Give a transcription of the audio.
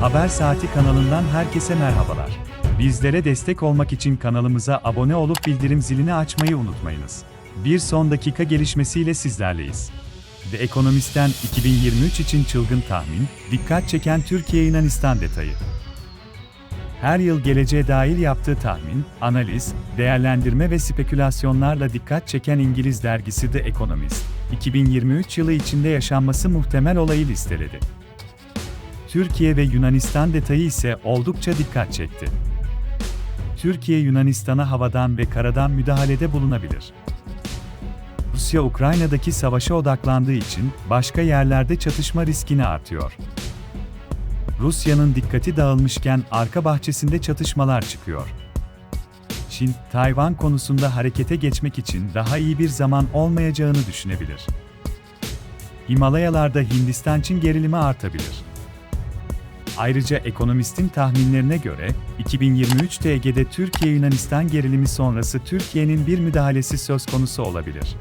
Haber Saati kanalından herkese merhabalar. Bizlere destek olmak için kanalımıza abone olup bildirim zilini açmayı unutmayınız. Bir son dakika gelişmesiyle sizlerleyiz. The Economist'ten 2023 için çılgın tahmin, dikkat çeken Türkiye-Yunanistan detayı. Her yıl geleceğe dair yaptığı tahmin, analiz, değerlendirme ve spekülasyonlarla dikkat çeken İngiliz dergisi The Economist, 2023 yılı içinde yaşanması muhtemel olayı listeledi. Türkiye ve Yunanistan detayı ise oldukça dikkat çekti. Türkiye Yunanistan'a havadan ve karadan müdahalede bulunabilir. Rusya Ukrayna'daki savaşa odaklandığı için başka yerlerde çatışma riskini artıyor. Rusya'nın dikkati dağılmışken arka bahçesinde çatışmalar çıkıyor. Çin, Tayvan konusunda harekete geçmek için daha iyi bir zaman olmayacağını düşünebilir. Himalayalarda Hindistan-Çin gerilimi artabilir. Ayrıca ekonomistin tahminlerine göre 2023 TG'de Türkiye-Yunanistan gerilimi sonrası Türkiye'nin bir müdahalesi söz konusu olabilir.